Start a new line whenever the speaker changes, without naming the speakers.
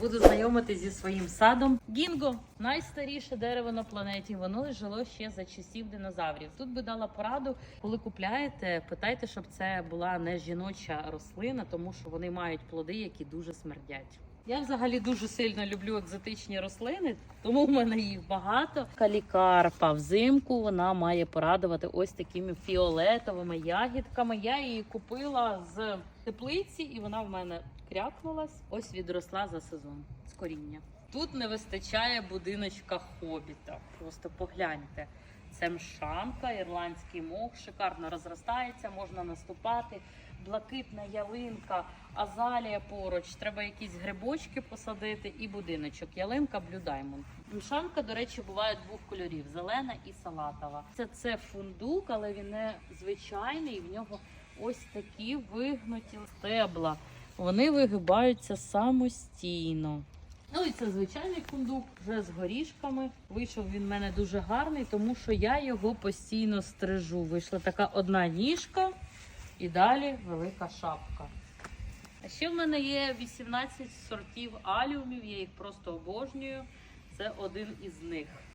Буду знайомити зі своїм садом. Гінго найстаріше дерево на планеті. Воно жило ще за часів динозаврів. Тут би дала пораду, коли купляєте, питайте, щоб це була не жіноча рослина, тому що вони мають плоди, які дуже смердять. Я взагалі дуже сильно люблю екзотичні рослини, тому в мене їх багато. Калікарпа взимку вона має порадувати ось такими фіолетовими ягідками. Я її купила з теплиці, і вона в мене крякнулась. Ось відросла за сезон з коріння. Тут не вистачає будиночка хобіта. Просто погляньте. Це мшанка, ірландський мох, шикарно розростається, можна наступати. Блакитна ялинка, азалія поруч. Треба якісь грибочки посадити і будиночок. Ялинка Diamond. Мшанка, до речі, буває двох кольорів: зелена і салатова. Це це фундук, але він не звичайний. В нього ось такі вигнуті стебла. Вони вигибаються самостійно. Ну і це звичайний фундук вже з горішками. Вийшов він в мене дуже гарний, тому що я його постійно стрижу. Вийшла така одна ніжка і далі велика шапка. А ще в мене є 18 сортів аліумів, я їх просто обожнюю. Це один із них.